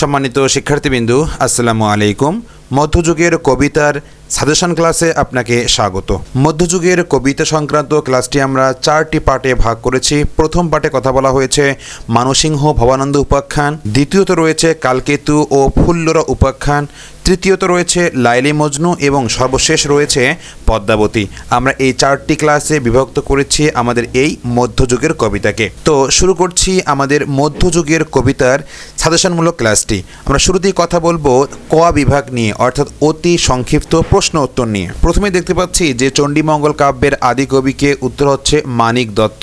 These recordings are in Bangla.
সম্মানিত শিক্ষার্থীবৃন্দু আসসালামু আলাইকুম। মধ্যযুগের কবিতার সাজেশন ক্লাসে আপনাকে স্বাগত। মধ্যযুগের কবিতা সংক্রান্ত ক্লাসটি আমরা চারটি পার্টে ভাগ করেছি। প্রথম পার্টে কথা বলা হয়েছে, মানসিংহ ভবানন্দ উপাখ্যান। দ্বিতীয়ত রয়েছে, কালকেতু ও ফুল্লরা উপাখ্যান। তৃতীয়ত রয়েছে, লাইলি মজনু এবং সর্বশেষ রয়েছে, পদ্মাবতী। আমরা এই চারটি ক্লাসে বিভক্ত করেছি আমাদের এই মধ্যযুগের কবিতাকে। তো শুরু করছি আমাদের মধ্যযুগের কবিতার সাজেশনমূলক ক্লাসটি আমরা শুরুতেই কথা বলব, ক বিভাগ নিয়ে, অর্থাৎ অতি সংক্ষিপ্ত প্রশ্ন উত্তর নিয়ে। প্রথমে দেখতে পাচ্ছি যে চণ্ডীমঙ্গল কাব্যের আদি কবিকে উত্তর হচ্ছে মানিক দত্ত।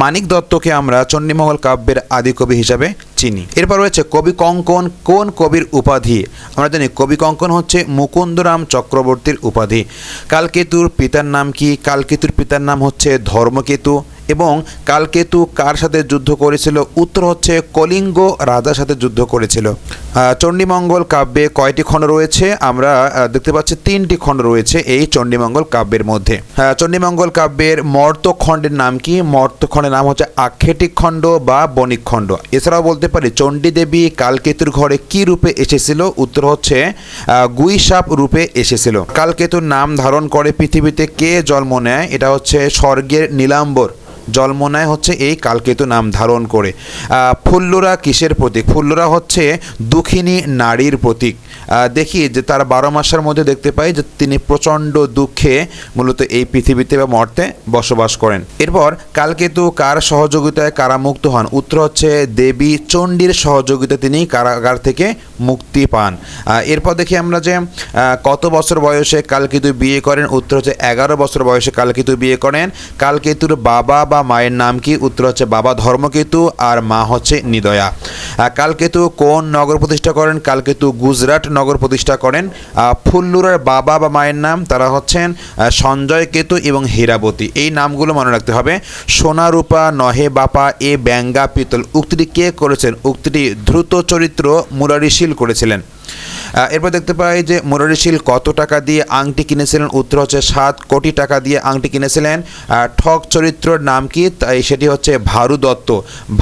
মানিক দত্তকে আমরা চণ্ডীমঙ্গল কাব্যের আদি কবি হিসাবে চিনি। এরপর রয়েছে কবি কঙ্কন, কোন কবির উপাধি? আমরা জানি কবি কঙ্কন হচ্ছে মুকুন্দরাম চক্রবর্তীর উপাধি। কালকেতুর পিতার নাম কি? কালকেতুর পিতার নাম হচ্ছে ধর্মকেতু। এবং কালকেতু কার সাথে যুদ্ধ করেছিল? উত্তর হচ্ছে কলিঙ্গ রাজার সাথে যুদ্ধ করেছিল। চণ্ডীমঙ্গল কাব্যে কয়টি খণ্ড রয়েছে? আমরা দেখতে পাচ্ছি তিনটি খণ্ড রয়েছে এই চণ্ডীমঙ্গল কাব্যের মধ্যে। চণ্ডীমঙ্গল কাব্যের মর্ত খণ্ডের নাম কি? মর্ত খণ্ডের নাম হচ্ছে আক্ষেটিক খণ্ড বা বণিক খণ্ড। এছাড়াও বলতে পারি চণ্ডী দেবী কালকেতুর ঘরে কি রূপে এসেছিল? উত্তর হচ্ছে গুইসাপ রূপে এসেছিল। কালকেতুর নাম ধারণ করে পৃথিবীতে কে জন্ম নেয়? এটা হচ্ছে স্বর্গের নীলাম্বর। জন্ম নেয় হচ্ছে এই কালকেতু নাম ধারণ করে। ফুল্লরা কিসের প্রতীক? ফুল্লরা হচ্ছে দুঃখিনী নারীর প্রতীক। দেখি যে তার বারো মাসের মধ্যে দেখতে পাই যে তিনি প্রচণ্ড দুঃখে মূলত এই পৃথিবীতে বা মর্তে বসবাস করেন। এরপর কালকেতু কার সহযোগিতায় কারামুক্ত হন? উত্তর হচ্ছে দেবী চণ্ডীর সহযোগিতায় তিনি কারাগার থেকে মুক্তি পান। এরপর দেখি আমরা যে কত বছর বয়সে কালকেতু বিয়ে করেন? উত্তর হচ্ছে এগারো বছর বয়সে কালকেতু বিয়ে করেন। কালকেতুর বাবা বা মায়ের নাম কি? উত্তর হচ্ছে বাবা ধর্মকেতু আর মা হচ্ছে নিদয়া। কালকেতু কোন নগর প্রতিষ্ঠা করেন? কালকেতু গুজরাট নগর প্রতিষ্ঠা করেন। ফুল্লুরের বাবা বা মায়ের নাম, তারা হচ্ছেন সঞ্জয় কেতু এবং হীরাবতী। এই নামগুলো মনে রাখতে হবে। সোনা রূপা নহে বাপা, এ ব্যাঙ্গা, পিতল। উক্তিটি কে করেছেন? উক্তিটি দ্রুত চরিত্র মুরারিশীল করেছিলেন। এরপর দেখতে পাই যে মুরারিশীল কত টাকা দিয়ে আংটি কিনেছিলেন? উত্তর হচ্ছে সাত কোটি টাকা দিয়ে আংটি কিনেছিলেন। ঠক চরিত্রর নাম কি? তাই সেটি হচ্ছে ভারু দত্ত।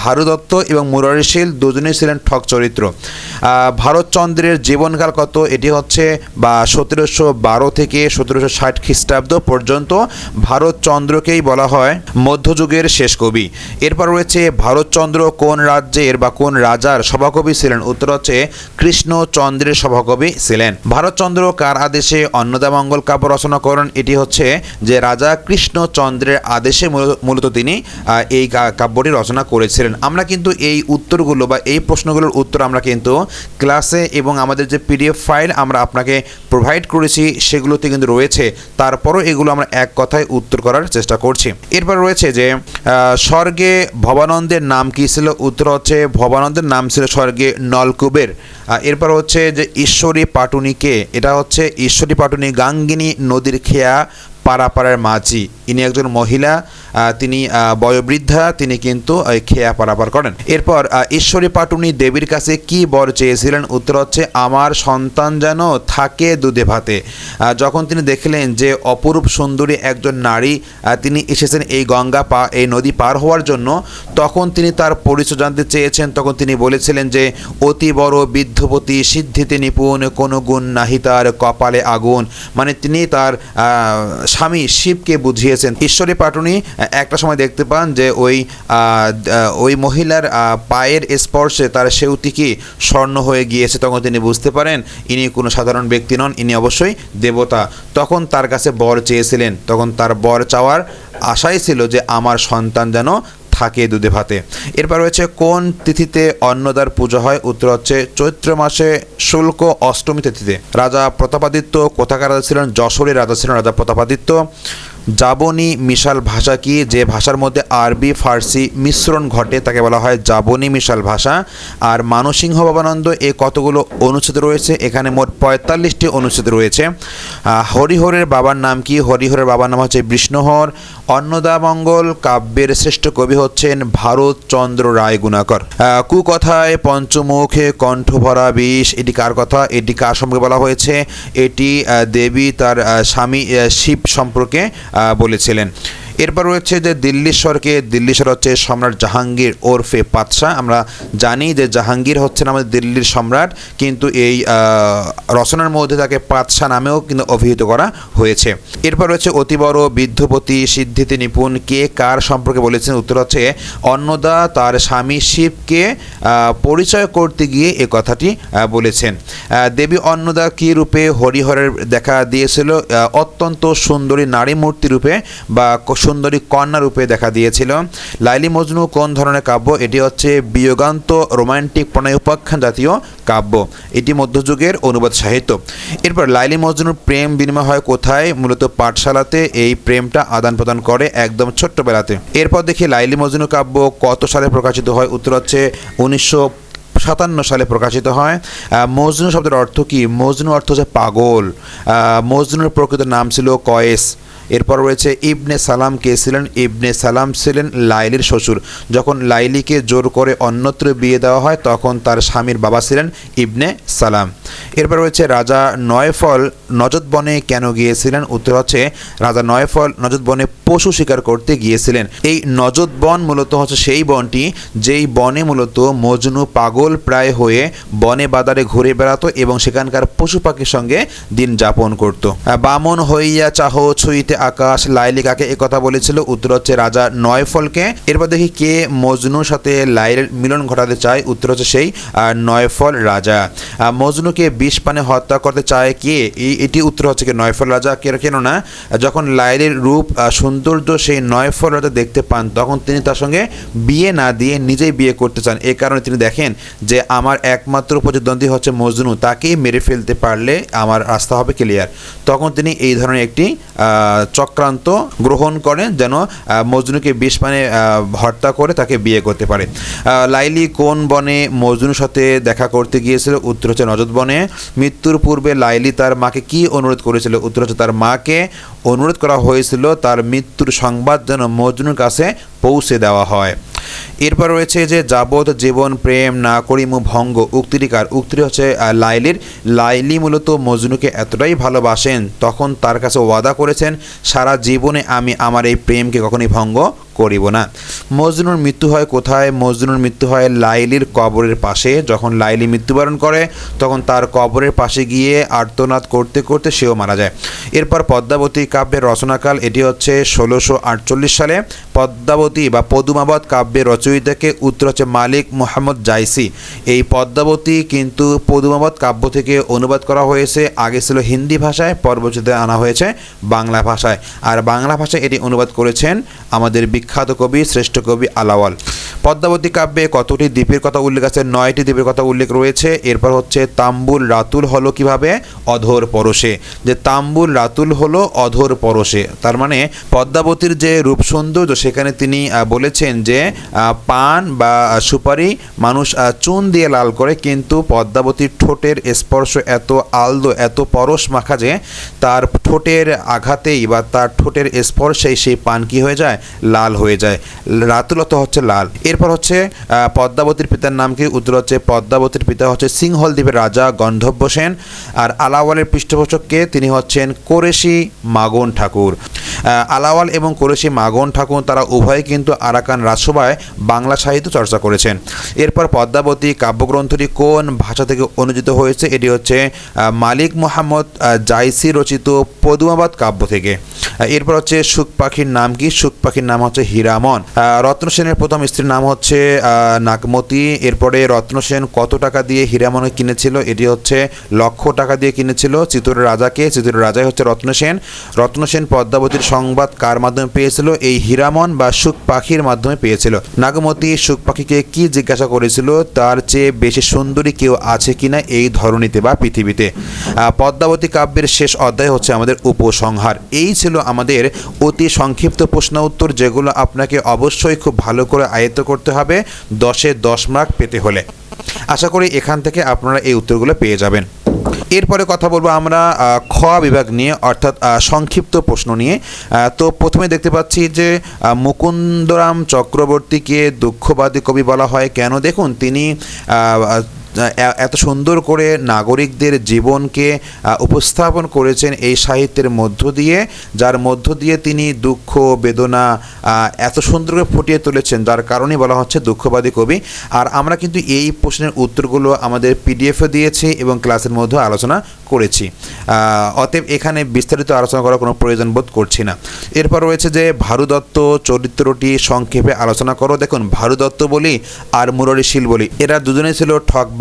ভারু দত্ত এবং মুরারিশীল দুজনেই ছিলেন ঠক চরিত্র। ভারতচন্দ্রের জীবনকাল কত? এটি হচ্ছে, বা সতেরোশো বারো থেকে সতেরোশো ষাট খ্রিস্টাব্দ পর্যন্ত ভারতচন্দ্রকেই বলা হয় মধ্যযুগের শেষ কবি। এরপর রয়েছে ভারতচন্দ্র কোন রাজ্যের বা কোন রাজার সভাকবি ছিলেন? উত্তর হচ্ছে কৃষ্ণচন্দ্রের সভাকবি ছিলেন। ভারতচন্দ্র কার আদেশে অন্নদামঙ্গল কাব্য রচনা করেন? এটি হচ্ছে যে রাজা কৃষ্ণচন্দ্রের আদেশে মূলত- তিনি এই কাব্যটি রচনা করেছিলেন। আমরা কিন্তু এই উত্তরগুলো বা এই প্রশ্নগুলোর উত্তর আমরা কিন্তু ক্লাসে এবং আমাদের যে পিডিএফ ফাইল আমরা আপনাকে প্রোভাইড করেছি, সেগুলোতে কিন্তু রয়েছে। তারপরও এগুলো আমরা এক কথায় উত্তর করার চেষ্টা করছি। এরপর রয়েছে যে স্বর্গে ভবানন্দের নাম কী ছিল? উত্তর হচ্ছে, ভবানন্দের নাম ছিল স্বর্গে নলকুবের এরপর হচ্ছে যে ঈশ্বরী পাটুনিকে এটা হচ্ছে ঈশ্বরী পাটুনি গাঙ্গিনী নদীর খেয়া পারাপাড়ার মাঝি। ইনি একজন মহিলা তিনি বয়োবৃদ্ধা, তিনি কিন্তু খেয়া পারাপার করেন। এরপর ঈশ্বরী পাটুনি দেবীর কাছে কি বর চেয়েছিলেন? উত্তর হচ্ছে, আমার সন্তান যেন থাকে দুধে ভাতে। যখন তিনি দেখলেন যে অপরূপ সুন্দরী একজন নারী তিনি এসেছেন এই গঙ্গা পা, এই নদী পার হওয়ার জন্য, তখন তিনি তার পরিচয় জানতে চেয়েছেন। তখন তিনি বলেছিলেন যে, অতি বড় বিদ্ধপতি সিদ্ধিতে নিপুণ, কোনো গুণ নাহি তার কপালে আগুন। মানে তিনি তার স্বামী শিবকে বুঝিয়েছেন। ঈশ্বরী পাটুনি একটা সময় দেখতে পান যে ওই ওই মহিলার পায়ের স্পর্শে তার সেউতি কি স্বর্ণ হয়ে গিয়েছে তখন তিনি বুঝতে পারেন, ইনি কোনো সাধারণ ব্যক্তি নন, ইনি অবশ্যই দেবতা। তখন তার কাছে বর চেয়েছিলেন, তখন তার বর চাওয়ার আশাই ছিল যে আমার সন্তান যেন থাকে দুধে ভাতে। এরপর রয়েছে, কোন তিথিতে অন্নদার পুজো হয়? উত্তর হচ্ছে, চৈত্র মাসে শুল্ক অষ্টমী তিথিতে। রাজা প্রতাপাদিত্য কোথাকার রাজা ছিলেন? যশোরের রাজা ছিলেন, রাজা প্রতাপাদিত্য। জাবনি মিশাল ভাষা কি? যে ভাষার মধ্যে আরবি, ফার্সি মিশ্রণ ঘটে, তাকে বলা হয় জাবনি মিশাল ভাষা। আর মানসিংহ বাবানন্দ এ কতগুলো অনুচ্ছেদ রয়েছে? এখানে মোট পঁয়তাল্লিশটি অনুচ্ছেদ রয়েছে। হরিহরের বাবার নাম কি? হরিহরের বাবার নাম হচ্ছে বিষ্ণুহর। অন্নদামঙ্গল কাব্যের শ্রেষ্ঠ কবি হচ্ছেন ভারতচন্দ্র রায় গুণাকর কুকথায় পঞ্চমুখে কণ্ঠ ভরা বিষ। এটি কার কথা? এটি কার সম্পর্কে বলা হয়েছে? এটি দেবী তার স্বামী শিব সম্পর্কে। বলেছিলেন। এরপর রয়েছে যে দিল্লীশ্বরকে দিল্লীশ্বর হচ্ছে সম্রাট জাহাঙ্গীর ওরফে পাতশাহ। আমরা জানি যে জাহাঙ্গীর হচ্ছেন আমাদের দিল্লির সম্রাট, কিন্তু এই রচনার মধ্যে তাকে পাতশাহ নামেও কিন্তু অভিহিত করা হয়েছে। এরপর রয়েছে অতি বড় বিদ্ধপতি সিদ্ধিতে নিপুণ। কে কার সম্পর্কে বলেছেন? উত্তর হচ্ছে, অন্নদা তার স্বামী শিবকে পরিচয় করতে গিয়ে এ কথাটি বলেছেন। দেবী অন্নদা কি রূপে হরিহরের দেখা দিয়েছিল? অত্যন্ত সুন্দরী নারী মূর্তি রূপে বা সুন্দরী কন্যা রূপে দেখা দিয়েছিল। লাইলি মজনু কোন ধরনের কাব্য? এটি হচ্ছে বিয়োগান্ত রোমান্টিক প্রণয় উপাখ্যান জাতীয় কাব্য। এটি মধ্যযুগের অনুবাদ সাহিত্য। এরপর লাইলি মজনুর প্রেম বিনিময় হয় কোথায়? মূলত পাঠশালাতে এই প্রেমটা আদান প্রদান করে একদম ছোট্টবেলাতে। এরপর দেখি লাইলি মজনু কাব্য কত সালে প্রকাশিত হয়? উত্তর হচ্ছে উনিশশো সাতান্ন সালে প্রকাশিত হয়। মজনু শব্দের অর্থ কি? মজনু অর্থ হচ্ছে পাগল। মজনুর প্রকৃত নাম ছিল কয়েস। এরপর রয়েছে ইবনে সালাম কে ছিলেন? ইবনে সালাম ছিলেন লাইলির শ্বশুর। যখন লাইলিকে জোর করে অন্যত্র বিয়ে দেওয়া হয়, তখন তার স্বামীর বাবা ছিলেন ইবনে সালাম। এরপর রয়েছে রাজা নয়ফল নজদ বনে কেন গিয়েছিলেন? উত্তর হচ্ছে, রাজা নয়ফল নজদ বনে পশু শিকার করতে গিয়েছিলেন। এই নজদ বন মূলত হচ্ছে সেই বনটি, যেই বনে মূলত মজনু পাগল প্রায় হয়ে বনে বাদারে ঘুরে বেড়াতো এবং সেখানকার পশু পাখির সঙ্গে দিন যাপন করত। বামন হইয়া চাহ ছুঁইতে আকাশ লাইলি কাকে কথা বলেছিল উত্তর হচ্ছে রাজা নয়ফলকে। এরপর দেখি কে মজনুর সাথে লাইলের মিলন ঘটাতে চায় উত্তর হচ্ছে সেই নয়ফল রাজা। মজনুকে বিষ পানে হত্যা করতে চায় কে? এটি উত্তর হচ্ছে কি নয়ফল রাজা কেন কেন না? যখন লাইলের রূপ সৌন্দর্য সেই নয়ফল রাজা দেখতে পান, তখন তিনি তার সঙ্গে বিয়ে না দিয়ে নিজেই বিয়ে করতে চান। এ কারণে তিনি দেখেন যে আমার একমাত্র প্রতিদ্বন্দ্বী হচ্ছে মজনু, তাকেই মেরে ফেলতে পারলে আমার রাস্তা হবে ক্লিয়ার। তখন তিনি এই ধরনের একটি চক্রান্ত গ্রহণ করেন যেন মজনুকে বিষ আহ, হত্যা করে তাকে বিয়ে করতে পারে। লাইলি কোন বনে মজনুর সাথে দেখা করতে গিয়েছিল? উত্তর হচ্ছে নজর বনে। মৃত্যুর পূর্বে লাইলি তার মাকে কি অনুরোধ করেছিল? উত্তর হচ্ছে তার মাকে অনুরোধ করা হয়েছিল তার মৃত্যুর সংবাদ যেন মজনুর কাছে পৌঁছে দেওয়া হয়। এরপর রয়েছে যে যাবত জীবন প্রেম না করিমু ভঙ্গ। উক্তিরিকার উক্তিটি হচ্ছে লাইলির, লাইলি মূলত মজনুকে এতটাই ভালোবাসেন, তখন তার কাছে ওয়াদা করেছেন, সারা জীবনে আমি আমার এই প্রেমকে কখনোই ভঙ্গ করিব না। মজনুর মৃত্যু হয় কোথায়? মজনুর মৃত্যু হয় লাইলির কবরের পাশে। যখন লাইলি মৃত্যুবরণ করে, তখন তার কবরের পাশে গিয়ে আর্তনাদ করতে করতে সেও মারা যায়। এরপর পদ্মাবতী কাব্যের রচনাকাল, এটি হচ্ছে ষোলোশো আটচল্লিশ সালে। পদ্মাবতী বা পদুমাবত কাব্যের রচয়িতাকে উত্তর হচ্ছে মালিক মোহাম্মদ জাইসি। এই পদ্মাবতী কিন্তু পদুমাবত কাব্য থেকে অনুবাদ করা হয়েছে। আগে ছিল হিন্দি ভাষায়, পরবর্তীতে আনা হয়েছে বাংলা ভাষায়। আর বাংলা ভাষায় এটি অনুবাদ করেছেন আমাদের বিখ্যাত কবি শ্রেষ্ঠ কবি আলাওয়াল। পদ্মাবতী কাব্যে কতটি দ্বীপের কথা উল্লেখ আছে? নয়টি দ্বীপের কথা উল্লেখ রয়েছে। এরপর হচ্ছে তাম্বুল রাতুল হলো কীভাবে? অধর পরশে। যে তাম্বুল রাতুল হলো অধর পরশে। তার মানে পদ্মাবতীর যে রূপ সৌন্দর্য, সেখানে তিনি বলেছেন যে পান বা সুপারি মানুষ চুন দিয়ে লাল করে, কিন্তু পদ্মাবতীর ঠোঁটের স্পর্শ এত আলদো, এত পরশ মাখা যে তার ঠোঁটের আঘাতেই বা তার ঠোঁটের স্পর্শেই সেই পান কি হয়ে যায়? লাল হয়ে যায়। রাতুলত হচ্ছে লাল। এরপর হচ্ছে পদ্মাবতীর পিতার নাম কি? উত্তর হচ্ছে পদ্মাবতীর পিতা হচ্ছে সিংহল দ্বীপের রাজা গন্ধব্য সেন। আর আলাওয়ালের পৃষ্ঠপোষককে তিনি হচ্ছেন কোরেশি মাগন ঠাকুর। আলাওয়াল এবং কোরেশি মাগন ঠাকুর তারা উভয় কিন্তু আরাকান রাজসভায় বাংলা সাহিত্য চর্চা করেছেন। এরপর পদ্মাবতী কাব্যগ্রন্থটি কোন ভাষা থেকে অনুদিত হয়েছে? এটি হচ্ছে মালিক মোহাম্মদ জাইসি রচিত পদুমাবাদ কাব্য থেকে। এরপর হচ্ছে সুখ পাখির নাম কি? সুখ পাখির নাম হচ্ছে হীরামন। আহ, রত্ন সেনের প্রথম স্ত্রীর নাম হচ্ছে নাগমতি। এরপরে রত্ন সেন কত টাকা দিয়ে হীরামন কিনেছিল? এটি হচ্ছে লক্ষ টাকা দিয়ে কিনেছিল। চিত্তরের রাজাকে চিত্তরের রাজাই হচ্ছে রত্ন সেন। রত্ন সেন পদ্মাবতীর সংবাদ কার মাধ্যমে পেয়েছিল? এই হীরামন বা সুখ পাখির মাধ্যমে পেয়েছিল। নাগমতি, সুখ পাখিকে কি জিজ্ঞাসা করেছিল? তার চেয়ে বেশি সুন্দরী কেউ আছে কিনা এই ধরনীতে বা পৃথিবীতে? পদ্মাবতী কাব্যের শেষ অধ্যায় হচ্ছে আমাদের উপসংহার। এই ছিল আমাদের অতি সংক্ষিপ্ত প্রশ্ন উত্তর, যেগুলো আপনাকে অবশ্যই খুব ভালো করে আয়ত্ত করতে হবে দশে দশ মার্ক পেতে হলে। আশা করি এখান থেকে আপনারা এই উত্তরগুলো পেয়ে যাবেন। এরপরে কথা বলব আমরা খ বিভাগ নিয়ে, অর্থাৎ সংক্ষিপ্ত প্রশ্ন নিয়ে। তো প্রথমে দেখতে পাচ্ছি যে মুকুন্দরাম চক্রবর্তীকে দুঃখবাদী কবি বলা হয়। কেন? দেখুন, তিনি এত সুন্দর করে নাগরিকদের জীবনকে উপস্থাপন করেছেন এই সাহিত্যের মধ্য দিয়ে, যার মধ্য দিয়ে তিনি দুঃখ, বেদনা এত সুন্দর করে ফুটিয়ে তুলেছেন, যার কারণেই বলা হচ্ছে দুঃখবাদী কবি। আর আমরা কিন্তু এই প্রশ্নের উত্তরগুলো আমাদের পিডিএফে দিয়েছি এবং ক্লাসের মধ্যে আলোচনা করেছি। অতএব এখানে বিস্তারিত আলোচনা করার কোনো প্রয়োজন বোধ করছি না। এরপর রয়েছে যে ভারু দত্ত চরিত্রটি সংক্ষেপে আলোচনা করো। দেখুন ভারু দত্ত বলি আর মুরারি শীল বলি, এরা দুজনেই ছিল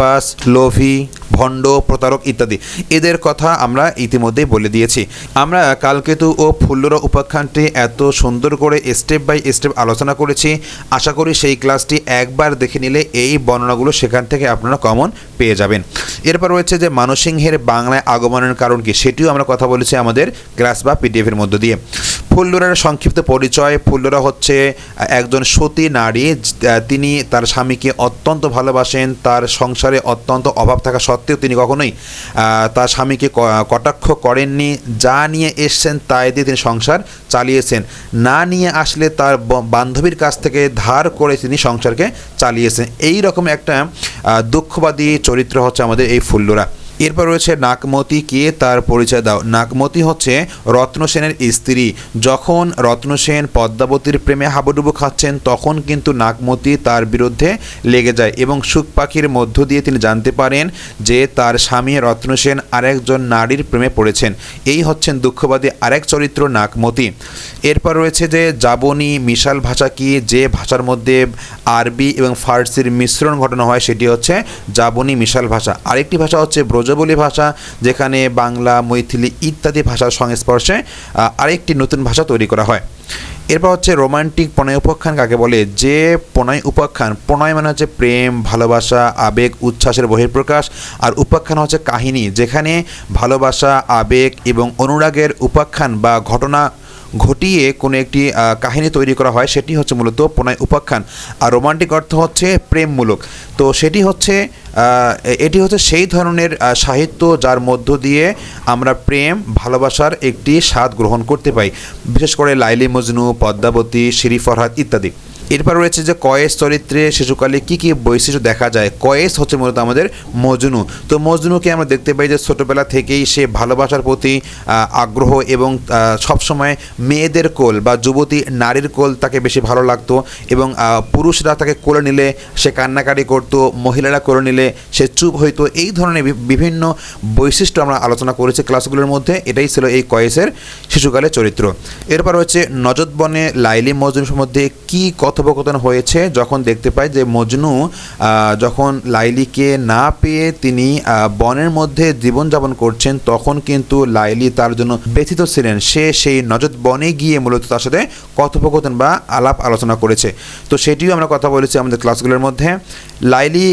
ঠকবাস লোভী, ভণ্ড, প্রতারক ইত্যাদি। এদের কথা আমরা ইতিমধ্যেই বলে দিয়েছি। আমরা কালকেতু ও ফুল্লরা উপাখ্যানটি এত সুন্দর করে স্টেপ বাই স্টেপ আলোচনা করেছি। আশা করি সেই ক্লাসটি একবার দেখে নিলে এই বর্ণনাগুলো সেখান থেকে আপনারা কমন পেয়ে যাবেন। এরপর রয়েছে যে মানসিংহের বাংলায় আগমনের কারণ কি, সেটিও আমরা কথা বলেছি আমাদের ক্লাস বা পিডিএফের মধ্য দিয়ে। ফুল্লরার সংক্ষিপ্ত পরিচয়, ফুল্লরা হচ্ছে একজন সতী নারী তিনি তার স্বামীকে অত্যন্ত ভালোবাসেন, তার সংসারে অত্যন্ত অভাব থাকা সত্ত্বেও তিনি কখনোই তার স্বামীকে কটাক্ষ করেননি। যা নিয়ে এসছেন তাই দিয়ে তিনি সংসার চালিয়েছেন। না নিয়ে আসলে তার বান্ধবীর কাছ থেকে ধার করে তিনি সংসারকে চালিয়েছেন। এই রকম একটা দুঃখবাদী চরিত্র হচ্ছে আমাদের এই ফুল্লরা। এরপর রয়েছে নাকমতি কে তার পরিচয় দাও? নাকমতি হচ্ছে রত্ন সেনের স্ত্রী। যখন রত্ন সেন পদ্মাবতীর প্রেমে হাবুডুবু খাচ্ছেন, তখন কিন্তু নাকমতি তার বিরুদ্ধে লেগে যায় এবং সুখ পাখির মধ্য দিয়ে তিনি জানতে পারেন যে তার স্বামী রত্ন সেন আরেকজন নারীর প্রেমে পড়েছেন। এই হচ্ছেন দুঃখবাদী আরেক চরিত্র নাকমতি এরপর রয়েছে যে যাবনী মিশাল ভাষা কি? যে ভাষার মধ্যে আরবি এবং ফার্সির মিশ্রণ ঘটানো হয়, সেটি হচ্ছে যাবনী মিশাল ভাষা। আরেকটি ভাষা হচ্ছে ব্রজবলী ভাষা, যেখানে বাংলা, মৈথিলি ইত্যাদি ভাষার সংস্পর্শে আরেকটি নতুন ভাষা তৈরি করা হয়। এরপর হচ্ছে রোমান্টিক প্রণয় উপাখ্যান কাকে বলে? যে প্রণয় উপাখ্যান, প্রণয় মানে হচ্ছে প্রেম, ভালোবাসা, আবেগ, উচ্ছ্বাসের বহিঃপ্রকাশ, আর উপাখ্যান হচ্ছে কাহিনী, যেখানে ভালোবাসা, আবেগ এবং অনুরাগের উপাখ্যান বা ঘটনা ঘটিয়ে কোনো একটি কাহিনী তৈরি করা হয়, সেটি হচ্ছে মূলত প্রণয় উপাখ্যান। আর রোমান্টিক অর্থ হচ্ছে প্রেমমূলক। তো সেটি হচ্ছে এটি হচ্ছে সেই ধরনের সাহিত্য যার মধ্য দিয়ে আমরা প্রেম, ভালোবাসার একটি স্বাদ গ্রহণ করতে পাই বিশেষ করে লাইলি মজনু, পদ্মাবতী শিরি ফরহাদ ইত্যাদি। এরপর রয়েছে যে কয়েস চরিত্রে শিশুকালে কি কি বৈশিষ্ট্য দেখা যায়? কয়েস হচ্ছে মূলত আমাদের মজনু। তো মজনুকে আমরা দেখতে পাই যে ছোটোবেলা থেকেই সে ভালোবাসার প্রতি আগ্রহ এবং সবসময় মেয়েদের কোল বা যুবতী নারীর কোল তাকে বেশি ভালো লাগতো এবং পুরুষরা তাকে কোলে নিলে, সে কান্নাকাটি করতো, মহিলারা কোলে নিলে সে চুপ হইতো। এই ধরনের বিভিন্ন বৈশিষ্ট্য আমরা আলোচনা করেছি ক্লাসগুলোর মধ্যে। এটাই ছিল এই কয়েসের শিশুকালের চরিত্র। এরপর হচ্ছে নজদবনে লাইলি মজনুর মধ্যে কি কথোপকথন হয়েছে যখন দেখতে পাই যে মজনু যখন লাইলিকে না পেয়ে তিনি বনের মধ্যে জীবনযাপন করছেন তখন কিন্তু লাইলি তার জন্য ব্যথিত ছিলেন। সে সেই নজর বনে গিয়ে মূলত তার সাথে কথোপকথন বা আলাপ আলোচনা করেছে। তো সেটিও আমরা কথা বলেছি আমাদের ক্লাসগুলোর মধ্যে। লাইলি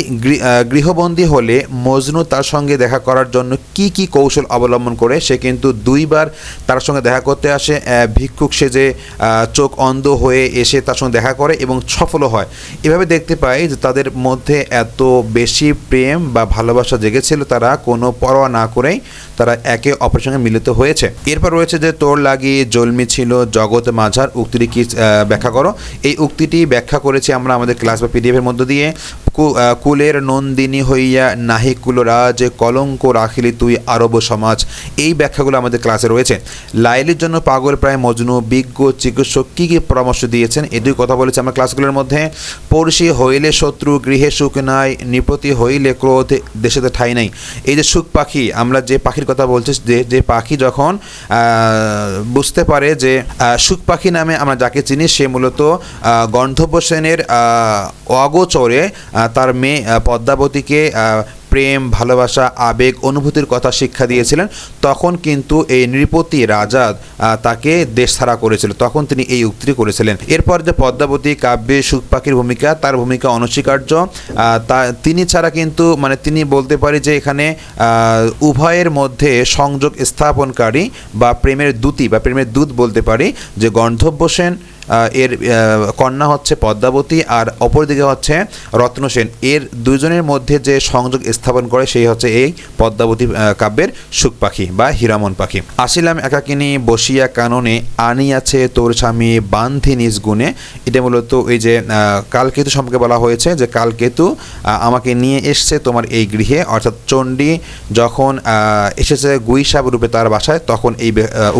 গৃহবন্দী হলে মজনু তার সঙ্গে দেখা করার জন্য কি কি কৌশল অবলম্বন করে সে কিন্তু দুইবার তার সঙ্গে দেখা করতে আসে। ভিক্ষুক সেজে আহ, চোখ অন্ধ হয়ে এসে তার সঙ্গে দেখা করে এবং সফলও হয়। এভাবে দেখতে পাই যে তাদের মধ্যে এত বেশি প্রেম বা ভালোবাসা জেগেছিল তারা কোনো পরোয়া না করেই তারা একে অপরের সঙ্গে মিলিত হয়েছে। এরপর রয়েছে যে তোর লাগি জলমি ছিল জগৎ মাঝার, উক্তিটি কি ব্যাখ্যা করো? এই উক্তিটি ব্যাখ্যা করেছি আমরা আমাদের ক্লাস বা পিডিএফের মধ্য দিয়ে। কুলের নন্দিনী হইয়া নাহি কুলরাজ কলঙ্ক রাখিলি তুই আরব সমাজ। এই ব্যাখ্যাগুলো আমাদের ক্লাসে রয়েছে। লাইলির জন্য পাগল প্রায় মজনু বিজ্ঞ চিকিৎসক কী কী পরামর্শ দিয়েছেন? এই দুই কথা বলেছে আমরা ক্লাসগুলোর মধ্যে। পড়শি হইলে শত্রু গৃহে সুখ নাই নিপতি হইলে ক্রোধ দেশেতে ঠাই নাই। এই যে সুখ পাখি আমরা যে পাখির কথা বলছি যে যে পাখি যখন বুঝতে পারে যে সুখ পাখি নামে আমরা যাকে চিনি সে মূলত আহ, গন্ধর্ব সেনের অগোচরে তার মেয়ে পদ্মাবতীকে প্রেম, ভালোবাসা, আবেগ, অনুভূতির কথা শিক্ষা দিয়েছিলেন। তখন কিন্তু এই নৃপতি রাজা তাকে দেশ ছাড়া করেছিল। তখন তিনি এই উক্তি করেছিলেন। এরপর যে পদ্মাবতী কাব্যে সুখ পাখির ভূমিকা, তার ভূমিকা অনস্বীকার্য। তা, তিনি ছাড়া কিন্তু মানে তিনি বলতে পারি যে এখানে উভয়ের মধ্যে সংযোগ স্থাপনকারী বা প্রেমের দূতি বা প্রেমের দূত বলতে পারি যে গন্ধর্ব সেন এর কন্যা হচ্ছে পদ্মাবতী আর অপরদিকে হচ্ছে রত্নসেন এর দুজনের মধ্যে যে সংযোগ স্থাপন করে সেই হচ্ছে এই পদ্মাবতী কাব্যের সুখ পাখি বা হীরামন পাখি। আসিলাম একাকিনী বসিয়া কাননে, আনিয়াছে তোর স্বামী বান্ধি নিজ গুণে। এটা মূলত ওই যে কালকেতু সম্পর্কে বলা হয়েছে যে কালকেতু আমাকে নিয়ে এসছে তোমার এই গৃহে। অর্থাৎ চণ্ডী যখন এসেছে গুইসাব রূপে তার বাসায়, তখন এই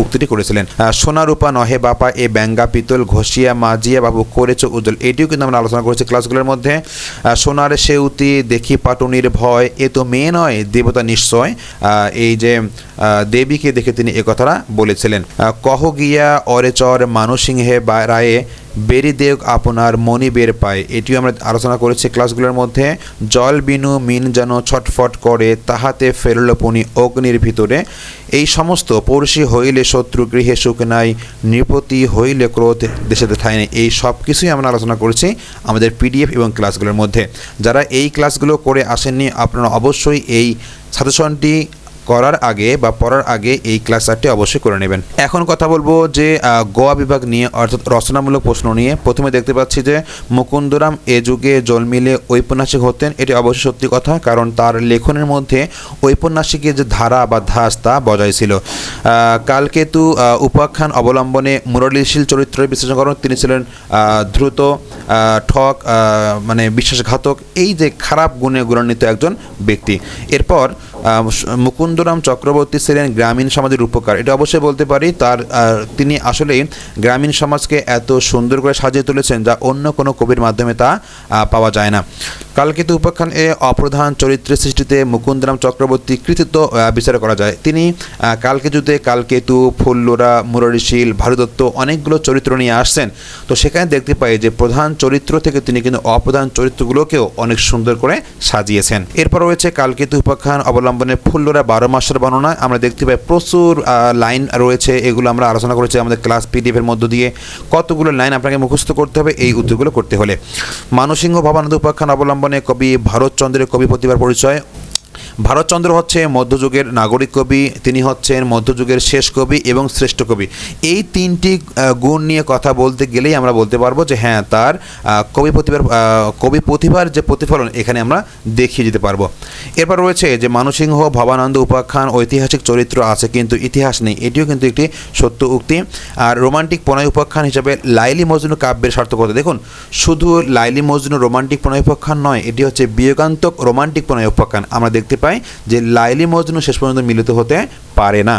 উক্তিটি করেছিলেন। সোনারূপা নহে বাপা এ ব্যঙ্গা পিতল ঘষিয়া মাজিয়া, বাবু করেছ, উজ্জ্বল। এটিও কিন্তু আমরা আলোচনা করেছি ক্লাসগুলোর মধ্যে। সোনার সেউতি, দেখি পাটুনির ভয়, এ তো মেয়ে নয়, দেবতা নিশ্চয়। এই যে দেবীকে দেখে তিনি এ কথাটা বলেছিলেন। কহ গিয়া অরেচর মানসিংহে বা, রায়ে বেরি দেব আপনার মনি বের পায়। এটিও আমরা আলোচনা করেছি ক্লাসগুলোর মধ্যে। জল বিনু মিন যেন ছটফট করে, তাহাতে ফেরল পুনি অগ্নির ভিতরে। এই সমস্ত পড়শি হইলে শত্রু, গৃহে সুখ নাই, নৃপতি হইলে ক্রোধ, দেশেতে ঠাই নেই। এই সব কিছুই আমরা আলোচনা করেছি আমাদের পিডিএফ এবং ক্লাসগুলোর মধ্যে। যারা এই ক্লাসগুলো করে আসেননি, আপনারা অবশ্যই এই সাজেশনটি করার আগে বা পড়ার আগে এই ক্লাস চারটি অবশ্যই করে নেবেন। এখন কথা বলব যে গোয়া বিভাগ নিয়ে অর্থাৎ রচনামূলক প্রশ্ন নিয়ে। প্রথমে দেখতে পাচ্ছি যে মুকুন্দরাম এ যুগে জন্মিলে ঔপন্যাসিক হতেন এটি অবশ্যই সত্যি কথা কারণ তার লেখনের মধ্যে ঔপন্যাসিকের যে ধারা বা ধাস তা বজায় ছিল। কালকেতু উপাখ্যান অবলম্বনে মুরলীশীল চরিত্রের বিশ্লেষণ করেন তিনি ছিলেন দ্রুত ঠক মানে বিশ্বাসঘাতক এই যে খারাপ গুণে গুণান্বিত একজন ব্যক্তি। এরপর আহ, মুকুন্দরাম চক্রবর্তী ছিলেন গ্রামীণ সমাজের উপকার। এটা অবশ্যই বলতে পারি, তার তিনি আসলে গ্রামীণ সমাজকে এত সুন্দর করে সাজিয়ে তুলেছেন যা অন্য কোনো কবির মাধ্যমে তা পাওয়া যায় না। কালকেতু উপাখ্যান এ অপ্রধান চরিত্রের সৃষ্টিতে মুকুন্দরাম চক্রবর্তী কৃতিত্ব বিচার করা যায়। তিনি কালকেতুতে কালকেতু, ফুল্লোরা মুরারিশীল ভারদত্ত অনেকগুলো চরিত্র নিয়ে আসছেন। তো সেখানে দেখতে পাই যে প্রধান চরিত্র থেকে তিনি কিন্তু অপ্রধান চরিত্রগুলোকেও অনেক সুন্দর করে সাজিয়েছেন। এরপর রয়েছে কালকেতু উপাখ্যান অবলম্বনে ফুল্লোরা বারো মাসের বর্ণনা আমরা দেখতে পাই প্রচুর লাইন রয়েছে। এগুলো আমরা আলোচনা করেছি আমাদের ক্লাস পিডিএফের মধ্য দিয়ে। কতগুলো লাইন আপনাকে মুখস্থ করতে হবে? এই উদ্যোগগুলো করতে হলে। মানসিংহ ভবানন্দ উপাখ্যান অবলম্বনে কবি ভারতচন্দ্রের কবি প্রতিভার পরিচয়। ভারতচন্দ্র হচ্ছে মধ্যযুগের নাগরিক কবি, তিনি হচ্ছেন মধ্যযুগের শেষ কবি এবং শ্রেষ্ঠ কবি। এই তিনটি গুণ নিয়ে কথা বলতে গেলেই আমরা বলতে পারব যে হ্যাঁ তার কবি প্রতিভার কবি প্রতিভার যে প্রতিফলন, এখানে আমরা দেখিয়ে দিতে পারব। এরপর রয়েছে যে মানসিংহ, ভবানন্দ উপাখ্যান, ঐতিহাসিক চরিত্র আছে কিন্তু ইতিহাস নেই। এটিও কিন্তু একটি সত্য উক্তি। আর রোমান্টিক প্রণয় উপাখ্যান হিসাবে লাইলি মজনু কাব্যের সার্থকতা। দেখুন, শুধু লাইলি মজনু রোমান্টিক প্রণয় উপাখ্যান নয়, এটি হচ্ছে বিয়োগান্তক রোমান্টিক প্রণয় উপাখ্যান। আমরা দেখতে পাই যে লাইলি মজনু শেষ পর্যন্ত মিলিত হতে পারে না।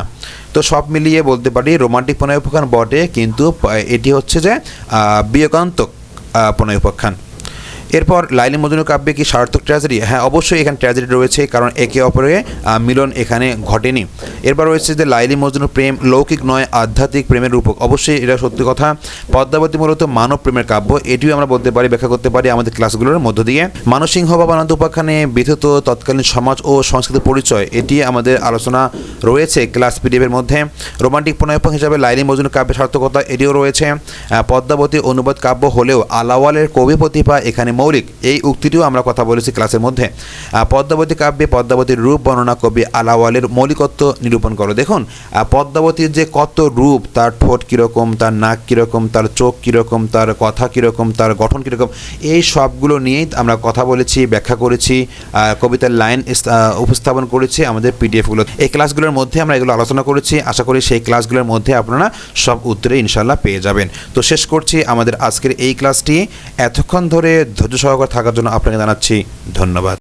তো সব মিলিয়ে বলতে পারি রোমান্টিক প্রণয় উপাখ্যান বটে কিন্তু এটি হচ্ছে যে আহ, প্রণয় উপাখ্যান এরপর লাইলি মজনু কাব্যে কি সার্থক ট্র্যাজেডি হ্যাঁ অবশ্যই এখানে ট্র্যাজেডি রয়েছে, কারণ একে অপরে মিলন এখানে ঘটেনি। এরপর রয়েছে যে লাইলি মজনু প্রেম লৌকিক নয়, আধ্যাত্মিক প্রেমের রূপক। অবশ্যই এটা সত্যি কথা। পদ্মাবতী মূলত মানব প্রেমের কাব্য। এটিও আমরা বলতে পারি, ব্যাখ্যা করতে পারি আমাদের ক্লাসগুলোর মধ্য দিয়ে। মানসিংহ বা বাবানন্দ উপাখ্যানে বিধৃত তৎকালীন সমাজ ও সংস্কৃতির পরিচয়, এটি আমাদের আলোচনা রয়েছে ক্লাস পিডিএফের মধ্যে। রোমান্টিক প্রণয়পক হিসাবে লাইলি মজনু কাব্যের সার্থকতা এটিও রয়েছে। পদ্মাবতী অনুবাদ কাব্য হলেও আলাওয়ালের কবি প্রতিভা এখানে মৌলিক এই উক্তিটিও আমরা কথা বলেছি ক্লাসের মধ্যে। পদ্মাবতী কাব্যে পদ্মাবতীর রূপ বর্ণনা কবি আলাওয়ালের মৌলিকত্ব নিরূপণ করো। দেখুন পদ্মাবতীর যে কত রূপ, তার ঠোঁট কীরকম, তার নাক কীরকম, তার চোখ কীরকম, তার কথা কীরকম, তার গঠন কীরকম, এই সবগুলো নিয়েই আমরা কথা বলেছি, ব্যাখ্যা করেছি কবিতার লাইন উপস্থাপন করেছি আমাদের পিডিএফগুলো। এই ক্লাসগুলোর মধ্যে আমরা এগুলো আলোচনা করেছি। আশা করি সেই ক্লাসগুলোর মধ্যে আপনারা সব উত্তরে ইনশাল্লাহ পেয়ে যাবেন। তো শেষ করছি আমাদের আজকের এই ক্লাসটি। এতক্ষণ ধরে ধৈর্য সহকারে থাকার জন্য আপনাকে জানাচ্ছি ধন্যবাদ।